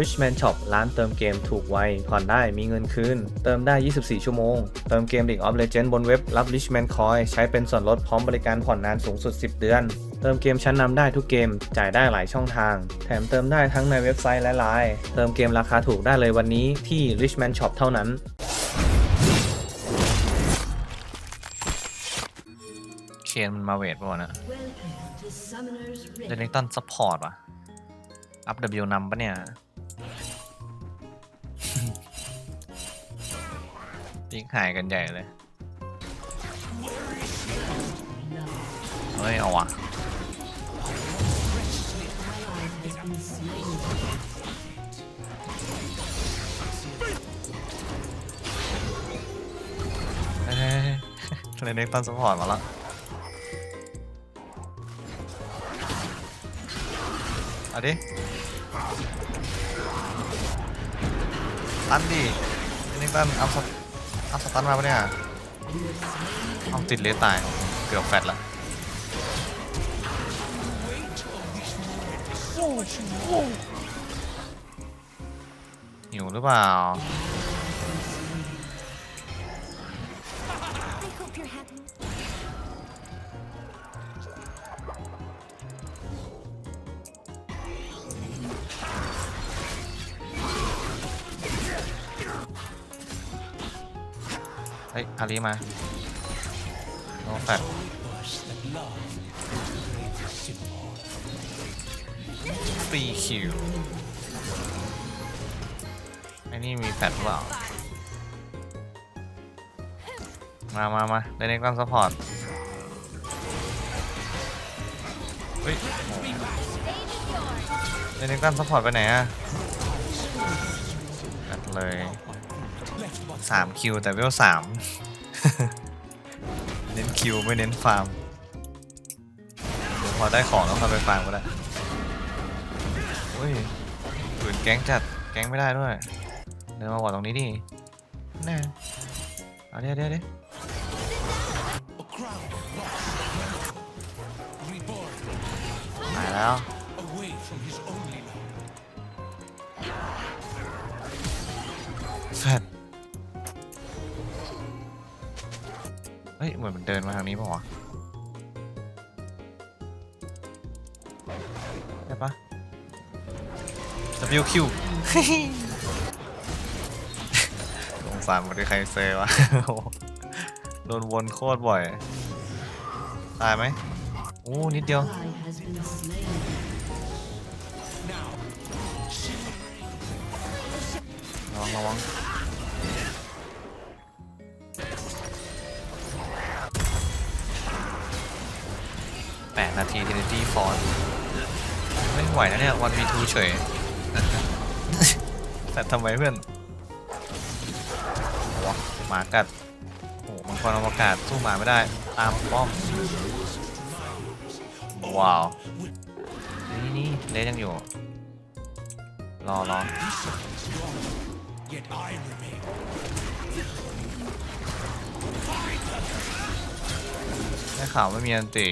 Richman Shop ร้านเติมเกมถูกไว ผ่อนได้มีเงินคืน เติมได้ 24 ชั่วโมง เติมเกม League of Legends บนเว็บรับ Richman Coin ใช้เป็นส่วนลดพร้อมบริการผ่อนนานสูงสุด 10 เดือน เติมเกมชั้นนำได้ทุกเกม จ่ายได้หลายช่องทาง แถมเติมได้ทั้งในเว็บไซต์และไลน์เติมเกมราคาถูกได้เลยวันนี้ที่ Richman Shop เท่านั้นเคนมันมาเวทป่ะวะเนะ Welcome to Summoner's เด Rift. นิกตันซัพพอร์ตว่ะอัพ W นำปะเนี่ย ติ๊กหายกันใหญ่เลย เฮ้ย เอาวะเฮ้ยเนิกตันซัพพอร์ตมาแล้วเอาดิตันดิเดนิกตันอัพส อัสตันมาปะเนี่ยเอาติดเลสตาย เกือบแฟดละหิวหรือเปล่า เฮ้ยอาลีมาโนแฟดฟรีคิวไอ้นี่มีแฟดหรือเปล่า มามามาเดนเน็กตันซัพพอร์ตเฮ้ยเดนเน็กตันซัพพอร์ตไปไหนอะกัดเลย สามคิวแต่เวลสามเน้นคิวไม่เน้นฟาร์มเดี๋ยวพอได้ของแล้วค่อยไปฟาร์มก็ได้เฮ้ยฝืนแก๊งจัดแก๊งไม่ได้ด้วยเดินมาบอกตรงนี้ดิแน่เอาเดี๋ยวเดี๋ยวเดี๋ยวมาแล้วแฟด มันเดินมาทางนี้ป่าวะได้ปะ WQ สงสารหมดที่ใครเซวะโดนวนโคตรบ่อย ตายไหมโอ้นิดเดียวระวังระวัง แปดนาทีเทนิตี้ฟอนไม่ไหวนะเนี่ยวันวีทูเฉย แต่ทำไมเพื่อนวหมากัดโอ้มังกรอวกาศสู้หมาไม่ได้ ตามป้อม ว้าว นี่นี่เลสยังอยู่ รอรอ ได้ข่าวไม่มีอันติ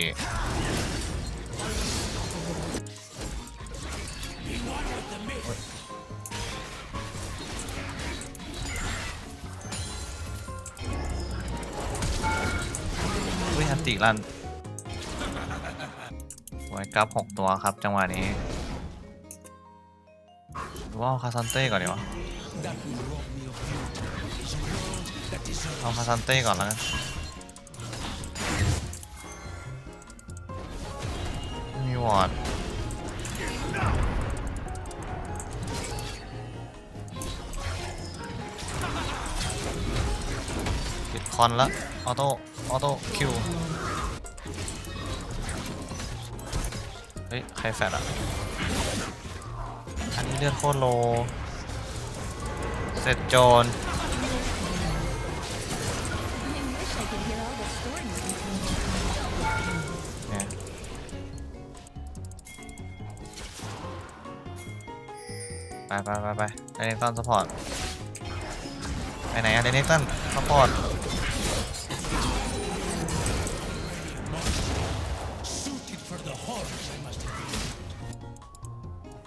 อุ้ยอันติลันไว้กลับหกตัวครับจังหวะนี้ว่าเอาคาซันเต้ก่อนดีวะเอาคาซันเต้ก่อนแล้วกัน วอร์ดติดคอนแล้วออโต้ออโต้คิวเฮ้ย ใครแฟดอะ อันนี้เลือดโคตรโล เสร็จโจรเนี่ ไปไปไปเดนเน็กตันซัพพอร์ตไปไหนอะเดนน็กตันซัพพอร์ต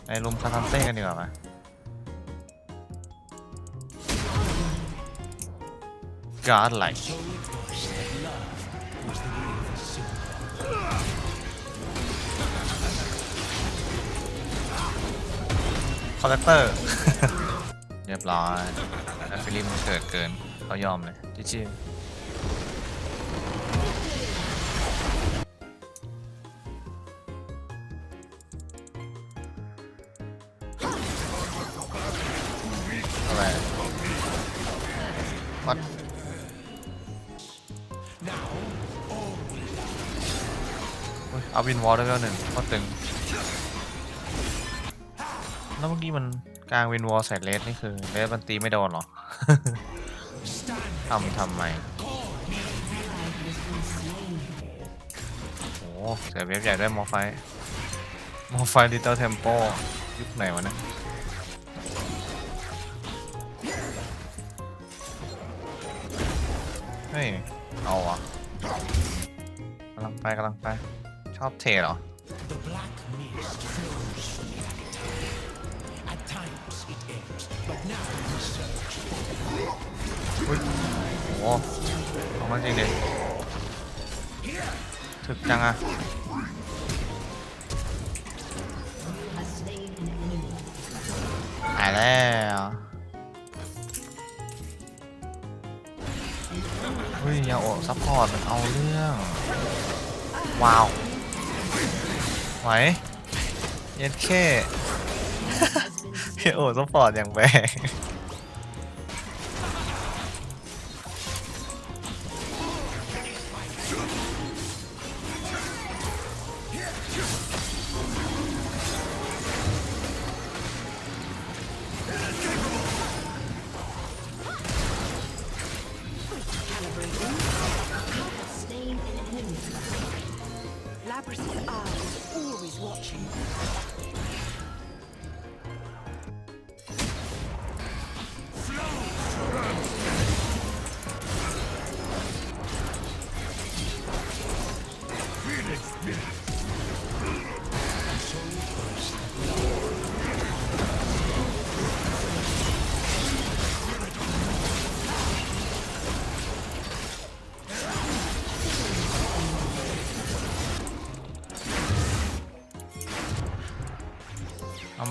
ไปลุมคาทัมเต้กันดีกว่าไหมการ์ดไลท์ อลเลกเตอร์ เรียบร้อยแอฟฟิลิมเกิดเกินเขายอมเลยจิจิอะไรวัดอุ๊ยเอาวินวอลได้แล้วหนึ่งก็ตึง แล้วเมื่อกี้มันกลางเวนวอลใส่เลสนี่คือเลสมันตีไม่โดนหรอ ทำทำไมโอ้เสียเว็บใหญ่ได้มอไฟมอไฟลิตเติ้ลเทมโปยุคไหนวะเนี่ยเฮ้ย เอาอะกำลังไปกำลังไป ชอบเทเหรอ times it ebbs, but now we surge. อุ้ยโอ้โหเอามาจริงดิถึกจังอะ Has slain an enemy. หายแล้วเฮ้ยยาโอะซัพพอร์ตมันเอาเรื่อง ว้าวไหวเย็ดแค่ยา โอะซัพพอร์ตอย่างแบง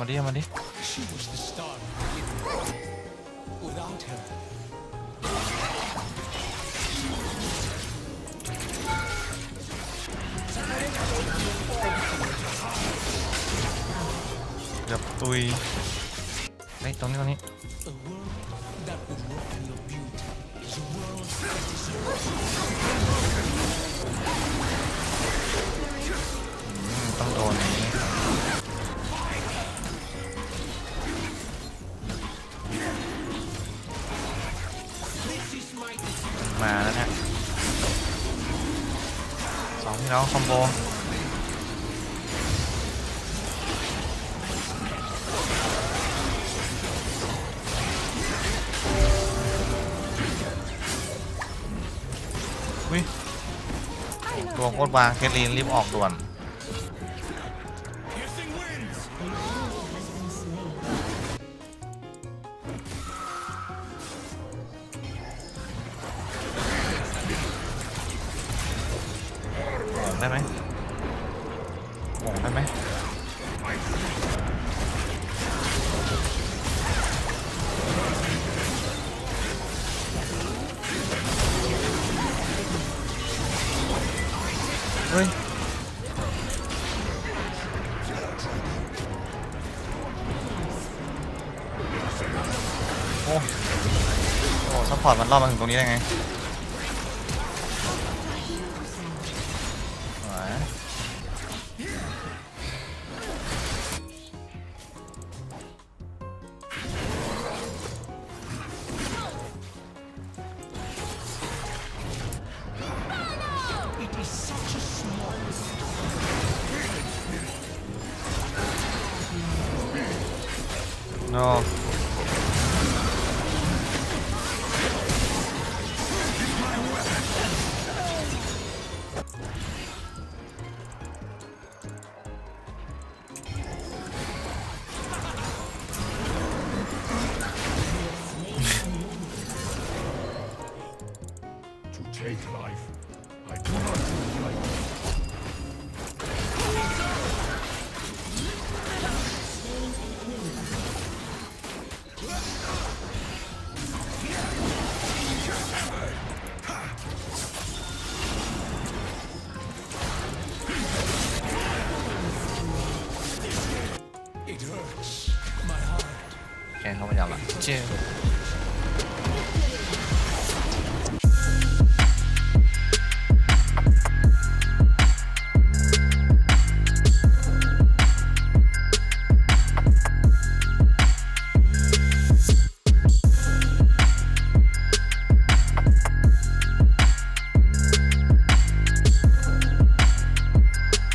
มาดิเอามาดิ She was the star. Without her, เกือบตุยเฮ้ยตรงนี้ตรงนี้ น้องคอมโบอุ้ยตัวโคตรวางเคทลีนรีบออกด่วน งได้ไหมหงได้ไหมเฮ้ยโอ้โอ้ซัพพอร์ตมันรอบมาถึงตรงนี้ได้ไง No. It